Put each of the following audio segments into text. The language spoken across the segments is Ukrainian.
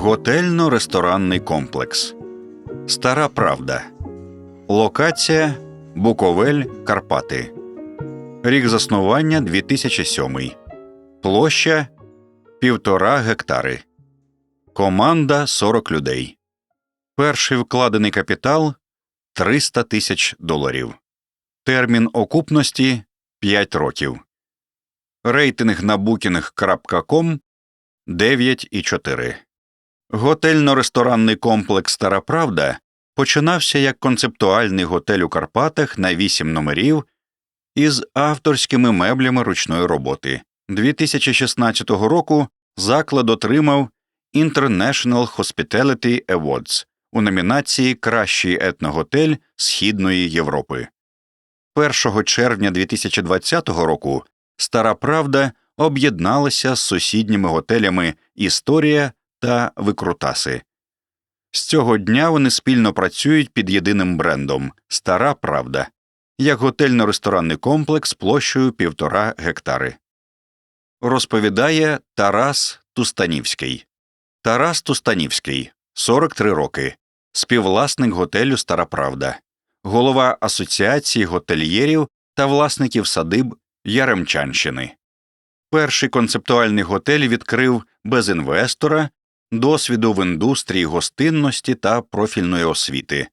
Готельно-ресторанний комплекс. Стара Правда. Локація Буковель, Карпати. Рік заснування 2007. Площа півтора гектари. Команда 40 людей. Перший вкладений капітал 300 тисяч доларів. Термін окупності 5 років. Рейтинг на booking.com 9,4. Готельно-ресторанний комплекс Стара Правда починався як концептуальний готель у Карпатах на 8 номерів із авторськими меблями ручної роботи. 2016 року заклад отримав International Hospitality Awards у номінації Кращий етноготель Східної Європи. 1 червня 2020 року Стара Правда об'єдналася з сусідніми готелями Історія та Викрутаси. З цього дня вони спільно працюють під єдиним брендом Стара Правда як готельно-ресторанний комплекс площею півтора гектари. Розповідає Тарас Тустанівський. Тарас Тустанівський 43 роки, співвласник готелю Стара Правда, голова Асоціації готельєрів та власників садиб Яремчанщини. Перший концептуальний готель відкрив без інвестора, досвіду в індустрії гостинності та профільної освіти,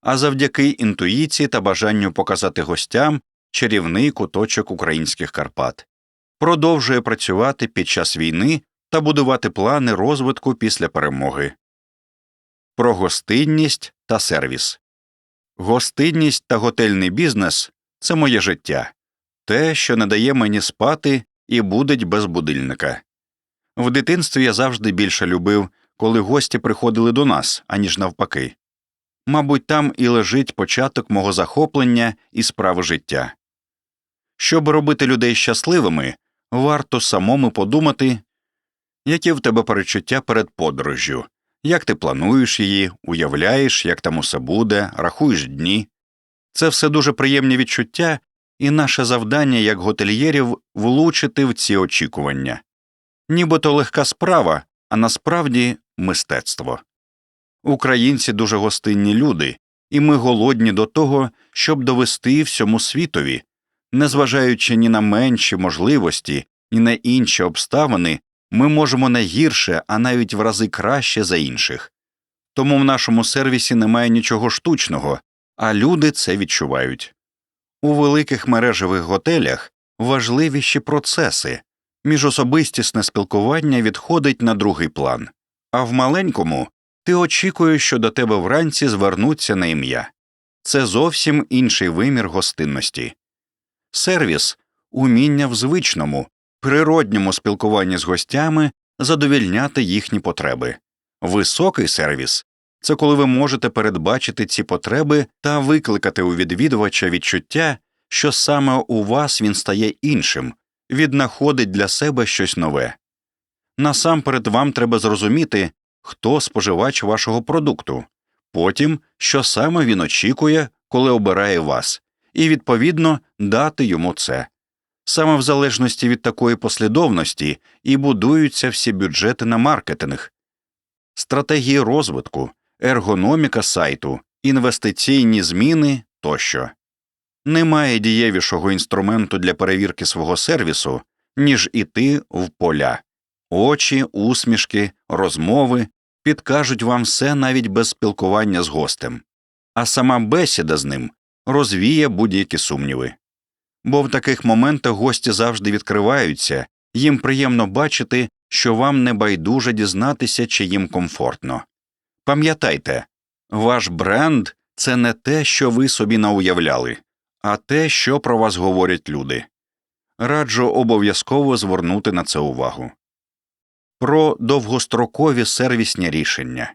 а завдяки інтуїції та бажанню показати гостям чарівний куточок українських Карпат, продовжує працювати під час війни та будувати плани розвитку після перемоги. Про гостинність та сервіс. Гостинність та готельний бізнес це моє життя, те, що не дає мені спати і будить без будильника. В дитинстві я завжди більше любив, коли гості приходили до нас, аніж навпаки. Мабуть, там і лежить початок мого захоплення і справи життя. Щоб робити людей щасливими, варто самому подумати, які в тебе перечуття перед подорожжю, як ти плануєш її, уявляєш, як там усе буде, рахуєш дні. Це все дуже приємні відчуття, і наше завдання як готельєрів влучити в ці очікування. Нібито легка справа, а насправді мистецтво. Українці дуже гостинні люди, і ми голодні до того, щоб довести всьому світові, незважаючи ні на менші можливості, ні на інші обставини, ми можемо не гірше, а навіть в рази краще за інших. Тому в нашому сервісі немає нічого штучного, а люди це відчувають. У великих мережевих готелях важливіші процеси, міжособистісне спілкування відходить на другий план, а в маленькому ти очікуєш, що до тебе вранці звернуться на ім'я. Це зовсім інший вимір гостинності. Сервіс уміння в звичному, природньому спілкуванні з гостями задовільняти їхні потреби. Високий сервіс це коли ви можете передбачити ці потреби та викликати у відвідувача відчуття, що саме у вас він стає іншим, віднаходить для себе щось нове. Насамперед вам треба зрозуміти, хто споживач вашого продукту, потім що саме він очікує, коли обирає вас, і відповідно дати йому це. Саме в залежності від такої послідовності і будуються всі бюджети на маркетинг, стратегії розвитку, ергономіка сайту, інвестиційні зміни тощо. Немає дієвішого інструменту для перевірки свого сервісу, ніж іти в поля. Очі, усмішки, розмови підкажуть вам все навіть без спілкування з гостем, а сама бесіда з ним розвіє будь-які сумніви. Бо в таких моментах гості завжди відкриваються, їм приємно бачити, що вам не байдуже дізнатися, чи їм комфортно. Пам'ятайте, ваш бренд це не те, що ви собі науявляли, а те, що про вас говорять люди. Раджу обов'язково звернути на це увагу. Про довгострокові сервісні рішення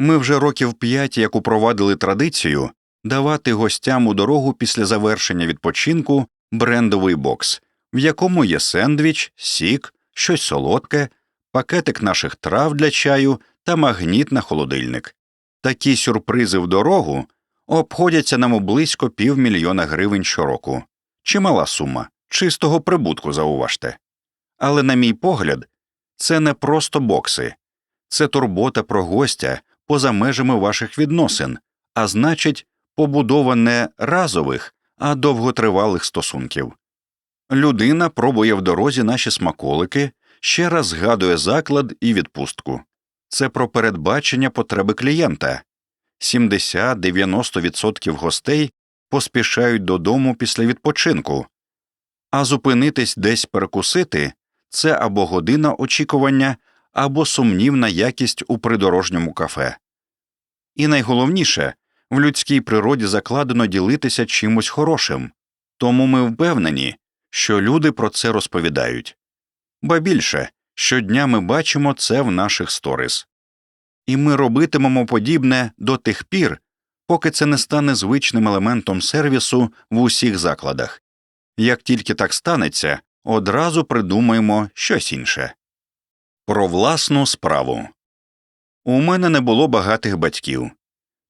ми вже років п'ять як упровадили традицію давати гостям у дорогу після завершення відпочинку брендовий бокс, в якому є сендвіч, сік, щось солодке, пакетик наших трав для чаю та магніт на холодильник. Такі сюрпризи в дорогу обходяться нам у близько півмільйона гривень щороку. Чимала сума, чистого прибутку, зауважте. Але, на мій погляд, це не просто бокси, це турбота про гостя поза межами ваших відносин, а значить, побудова не разових, а довготривалих стосунків. Людина пробує в дорозі наші смаколики, ще раз згадує заклад і відпустку. Це про передбачення потреби клієнта. 70-90% гостей поспішають додому після відпочинку, а зупинитись десь перекусити це або година очікування, або сумнівна якість у придорожньому кафе. І найголовніше в людській природі закладено ділитися чимось хорошим, тому ми впевнені, що люди про це розповідають. Ба більше щодня ми бачимо це в наших сторіс. І ми робитимемо подібне до тих пір, поки це не стане звичним елементом сервісу в усіх закладах. Як тільки так станеться, одразу придумаємо щось інше. Про власну справу у мене не було багатих батьків,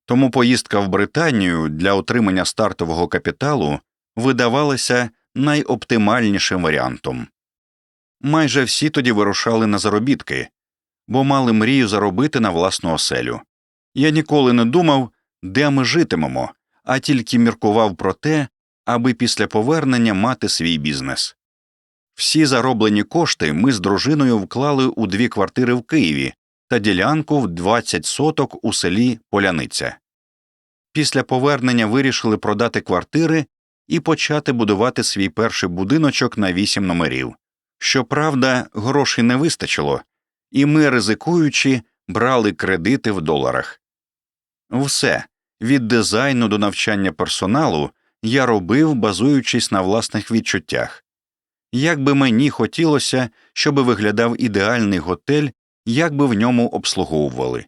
тому поїздка в Британію для отримання стартового капіталу видавалася найоптимальнішим варіантом. Майже всі тоді вирушали на заробітки, бо мали мрію заробити на власну оселю. Я ніколи не думав, де ми житимемо, а тільки міркував про те, аби після повернення мати свій бізнес. Всі зароблені кошти ми з дружиною вклали у дві квартири в Києві та ділянку в 20 соток у селі Поляниця. Після повернення вирішили продати квартири і почати будувати свій перший будиночок на вісім номерів. Щоправда, грошей не вистачило, і ми, ризикуючи, брали кредити в доларах. Все від дизайну до навчання персоналу я робив, базуючись на власних відчуттях. Як би мені хотілося, щоб виглядав ідеальний готель, як би в ньому обслуговували.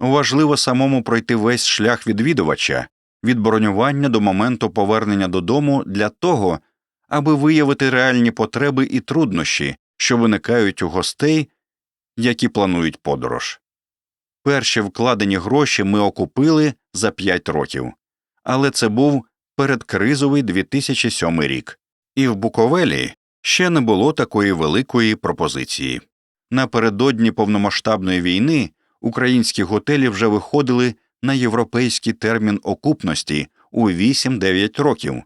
Важливо самому пройти весь шлях відвідувача від бронювання до моменту повернення додому для того, аби виявити реальні потреби і труднощі, що виникають у гостей, які планують подорож. Перші вкладені гроші ми окупили за 5 років, але це був передкризовий 2007 рік, і в Буковелі ще не було такої великої пропозиції. Напередодні повномасштабної війни українські готелі вже виходили на європейський термін окупності у 8-9 років.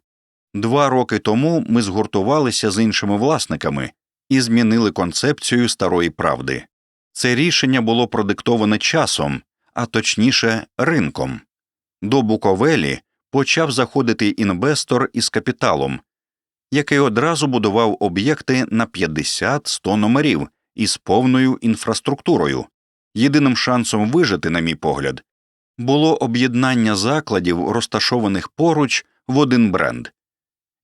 Два роки тому ми згуртувалися з іншими власниками і змінили концепцію старої правди. Це рішення було продиктоване часом, а точніше ринком. До Буковелі почав заходити інвестор із капіталом, який одразу будував об'єкти на 50-100 номерів із повною інфраструктурою. Єдиним шансом вижити, на мій погляд, було об'єднання закладів, розташованих поруч в один бренд.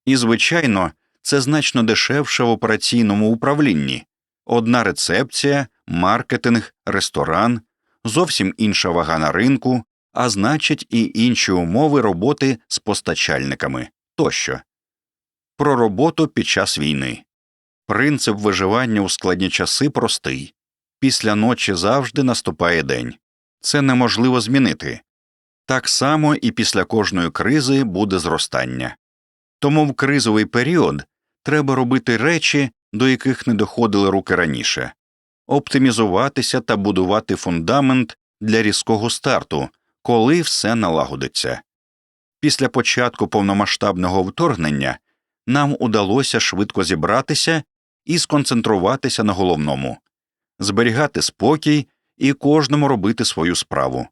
І, звичайно, це значно дешевше в операційному управлінні одна рецепція, маркетинг, ресторан, зовсім інша вага на ринку, а значить, і інші умови роботи з постачальниками тощо. Про роботу під час війни. Принцип виживання у складні часи простий після ночі завжди наступає день. Це неможливо змінити. Так само і після кожної кризи буде зростання. Тому в кризовий період треба робити речі, до яких не доходили руки раніше, оптимізуватися та будувати фундамент для різкого старту, коли все налагодиться. Після початку повномасштабного вторгнення нам удалося швидко зібратися і сконцентруватися на головному зберігати спокій і кожному робити свою справу.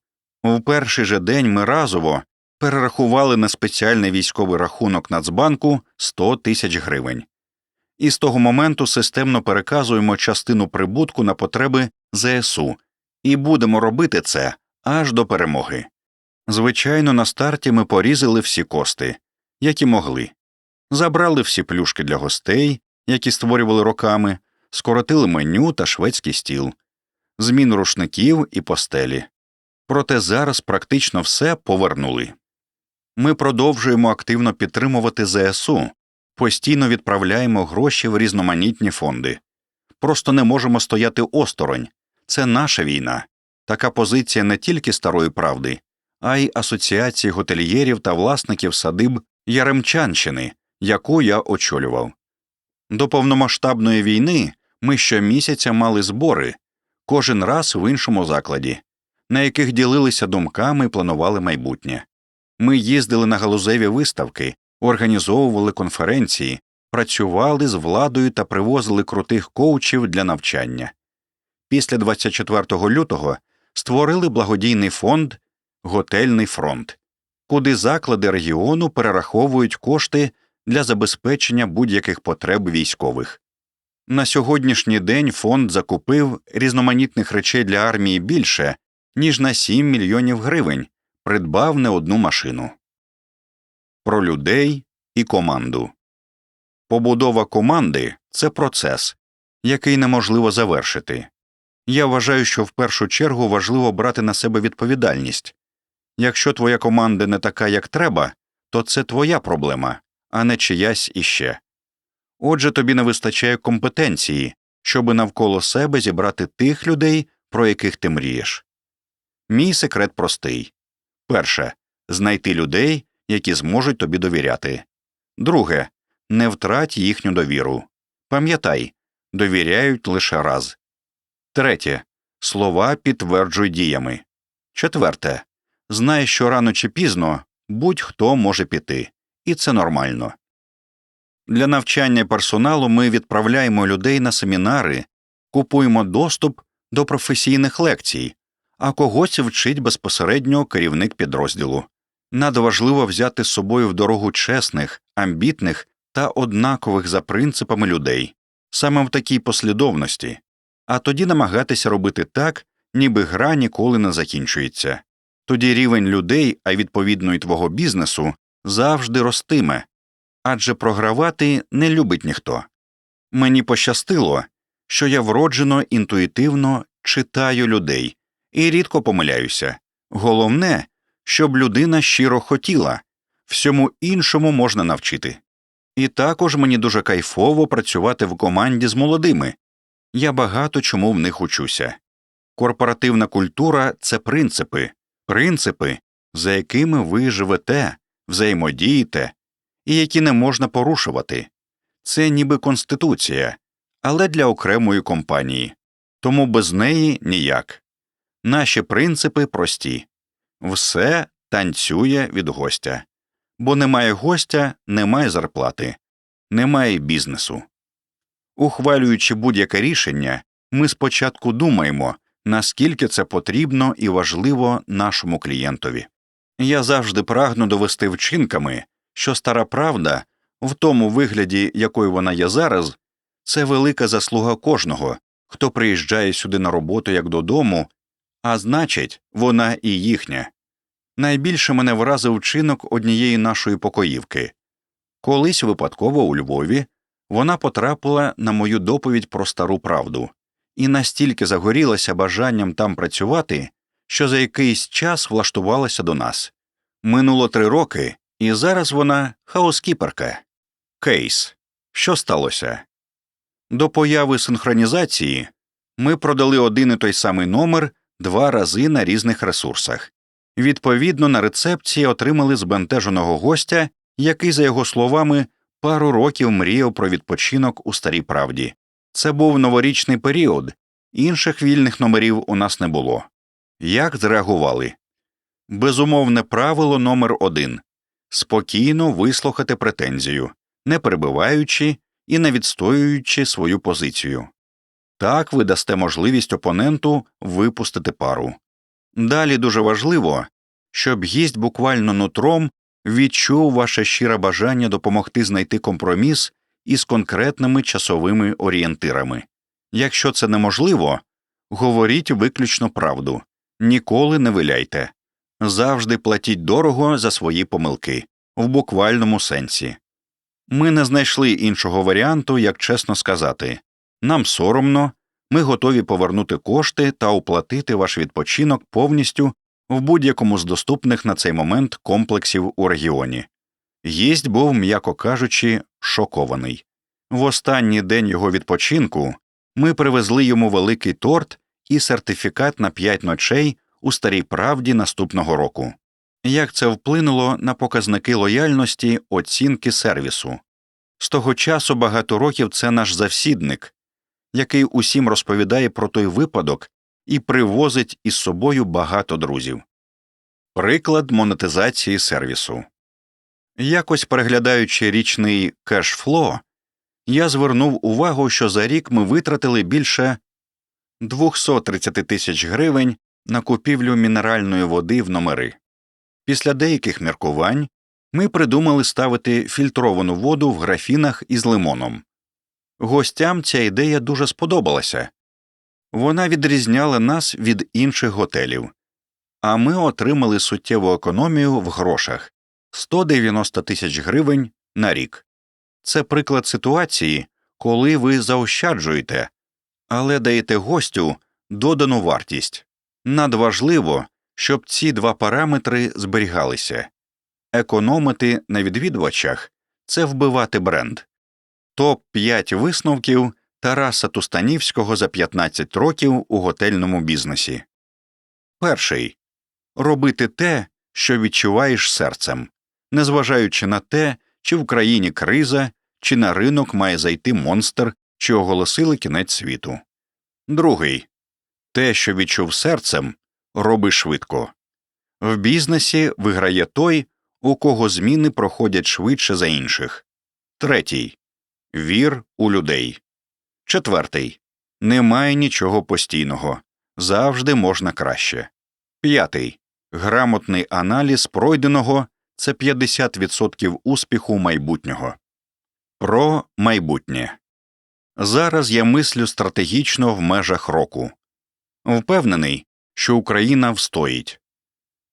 В перший же день ми разово перерахували на спеціальний військовий рахунок Нацбанку 100 тисяч гривень. І з того моменту системно переказуємо частину прибутку на потреби ЗСУ і будемо робити це аж до перемоги. Звичайно, на старті ми порізали всі кости, які могли, забрали всі плюшки для гостей, які створювали роками, скоротили меню та шведський стіл, змін рушників і постелі. Проте зараз практично все повернули. Ми продовжуємо активно підтримувати ЗСУ, постійно відправляємо гроші в різноманітні фонди. Просто не можемо стояти осторонь це наша війна. Така позиція не тільки старої правди, а й асоціації готельєрів та власників садиб Яремчанщини, яку я очолював. До повномасштабної війни ми щомісяця мали збори, кожен раз в іншому закладі, на яких ділилися думками і планували майбутнє. Ми їздили на галузеві виставки, організовували конференції, працювали з владою та привозили крутих коучів для навчання. Після 24 лютого створили благодійний фонд Готельний фронт, куди заклади регіону перераховують кошти для забезпечення будь-яких потреб військових. На сьогоднішній день фонд закупив різноманітних речей для армії більше, ніж на 7 мільйонів гривень, придбав не одну машину. Про людей і команду. Побудова команди це процес, який неможливо завершити. Я вважаю, що в першу чергу важливо брати на себе відповідальність. Якщо твоя команда не така, як треба, то це твоя проблема, а не чиясь іще. Отже, тобі не вистачає компетенції, щоби навколо себе зібрати тих людей, про яких ти мрієш. Мій секрет простий перше знайти людей, які зможуть тобі довіряти. Друге не втрать їхню довіру. Пам'ятай довіряють лише раз. Третє слова підтверджуй діями. Четверте знай, що рано чи пізно будь-хто може піти, і це нормально. Для навчання персоналу ми відправляємо людей на семінари, купуємо доступ до професійних лекцій, а когось вчить безпосередньо керівник підрозділу. Надважливо взяти з собою в дорогу чесних, амбітних та однакових за принципами людей, саме в такій послідовності, а тоді намагатися робити так, ніби гра ніколи не закінчується. Тоді рівень людей, а відповідно і твого бізнесу, завжди ростиме, адже програвати не любить ніхто. Мені пощастило, що я вроджено інтуїтивно читаю людей і рідко помиляюся. Головне, щоб людина щиро хотіла, всьому іншому можна навчити. І також мені дуже кайфово працювати в команді з молодими. Я багато чому в них учуся. Корпоративна культура це принципи, принципи, за якими ви живете, взаємодієте, і які не можна порушувати. Це ніби конституція, але для окремої компанії, тому без неї ніяк. Наші принципи прості все танцює від гостя, бо немає гостя, немає зарплати, немає бізнесу. Ухвалюючи будь-яке рішення, ми спочатку думаємо, наскільки це потрібно і важливо нашому клієнтові. Я завжди прагну довести вчинками, що стара правда, в тому вигляді, якою вона є зараз, це велика заслуга кожного, хто приїжджає сюди на роботу як додому, а значить, вона і їхня. Найбільше мене вразив вчинок однієї нашої покоївки. Колись випадково у Львові вона потрапила на мою доповідь про стару правду і настільки загорілася бажанням там працювати, що за якийсь час влаштувалася до нас. Минуло три роки, і зараз вона хаоскіперка. Кейс. Що сталося? До появи синхронізації ми продали один і той самий номер два рази на різних ресурсах. Відповідно, на рецепції отримали збентеженого гостя, який, за його словами, пару років мріяв про відпочинок у старій правді. Це був новорічний період, інших вільних номерів у нас не було. Як зреагували? Безумовне правило номер один спокійно вислухати претензію, не перебиваючи і не відстоюючи свою позицію. Так ви дасте можливість опоненту випустити пару. Далі дуже важливо, щоб гість буквально нутром відчув ваше щире бажання допомогти знайти компроміс із конкретними часовими орієнтирами. Якщо це неможливо, говоріть виключно правду, ніколи не виляйте, завжди платіть дорого за свої помилки в буквальному сенсі. Ми не знайшли іншого варіанту, як чесно сказати нам соромно, ми готові повернути кошти та оплатити ваш відпочинок повністю в будь-якому з доступних на цей момент комплексів у регіоні. Гість був, м'яко кажучи, шокований. В останній день його відпочинку ми привезли йому великий торт і сертифікат на п'ять ночей у старій правді наступного року. Як це вплинуло на показники лояльності оцінки сервісу? З того часу багато років це наш завсідник, який усім розповідає про той випадок, і привозить із собою багато друзів. Приклад монетизації сервісу. Якось переглядаючи річний кешфло, я звернув увагу, що за рік ми витратили більше 230 тисяч гривень на купівлю мінеральної води в номери. Після деяких міркувань ми придумали ставити фільтровану воду в графінах із лимоном. Гостям ця ідея дуже сподобалася. Вона відрізняла нас від інших готелів, а ми отримали суттєву економію в грошах 190 тисяч гривень на рік. Це приклад ситуації, коли ви заощаджуєте, але даєте гостю додану вартість. Надважливо, щоб ці два параметри зберігалися. Економити на відвідувачах це вбивати бренд. Топ 5 висновків Тараса Тустанівського за 15 років у готельному бізнесі. Перший робити те, що відчуваєш серцем, незважаючи на те, чи в країні криза, чи на ринок має зайти монстр, чи оголосили кінець світу. Другий те, що відчув серцем, роби швидко. В бізнесі виграє той, у кого зміни проходять швидше за інших. Третій вір у людей. Четвертий немає нічого постійного. Завжди можна краще. П'ятий грамотний аналіз пройденого це 50% успіху майбутнього. Про майбутнє. Зараз я мислю стратегічно в межах року. Впевнений, що Україна встоїть.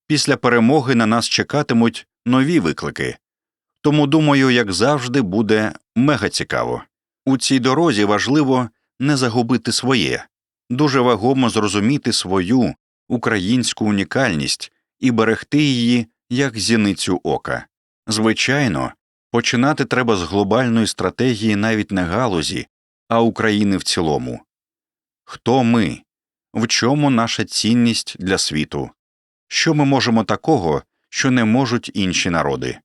Після перемоги на нас чекатимуть нові виклики. Тому, думаю, як завжди, буде мега цікаво. У цій дорозі важливо не загубити своє, дуже вагомо зрозуміти свою українську унікальність і берегти її як зіницю ока. Звичайно, починати треба з глобальної стратегії навіть не галузі, а України в цілому. Хто ми? В чому наша цінність для світу? Що ми можемо такого, що не можуть інші народи?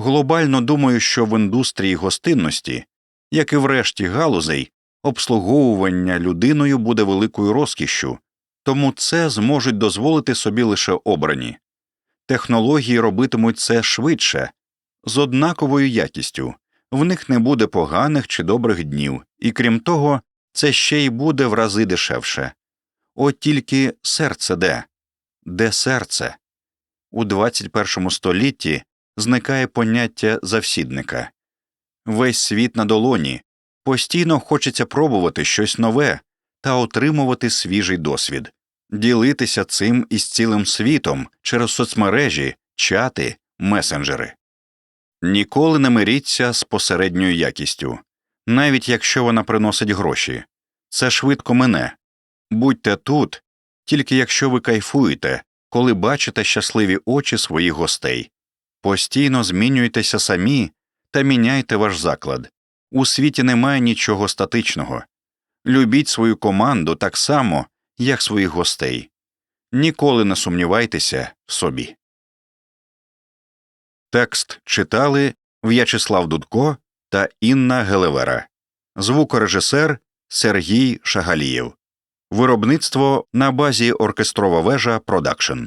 Глобально думаю, що в індустрії гостинності, як і в решті галузей, обслуговування людиною буде великою розкішшю, тому це зможуть дозволити собі лише обрані. Технології робитимуть це швидше, з однаковою якістю, в них не буде поганих чи добрих днів, і крім того, це ще й буде в рази дешевше. От тільки серце де? Де серце? У 21 столітті зникає поняття завсідника. Весь світ на долоні, постійно хочеться пробувати щось нове та отримувати свіжий досвід, ділитися цим із цілим світом через соцмережі, чати, месенджери. Ніколи не миріться з посередньою якістю, навіть якщо вона приносить гроші. Це швидко мине. Будьте тут, тільки якщо ви кайфуєте, коли бачите щасливі очі своїх гостей. Постійно змінюйтеся самі та міняйте ваш заклад. У світі немає нічого статичного. Любіть свою команду так само, як своїх гостей. Ніколи не сумнівайтеся в собі. Текст читали В'ячеслав Дудко та Інна Гелевера. Звукорежисер Сергій Шагалієв. Виробництво на базі Оркестрова вежа Продакшн.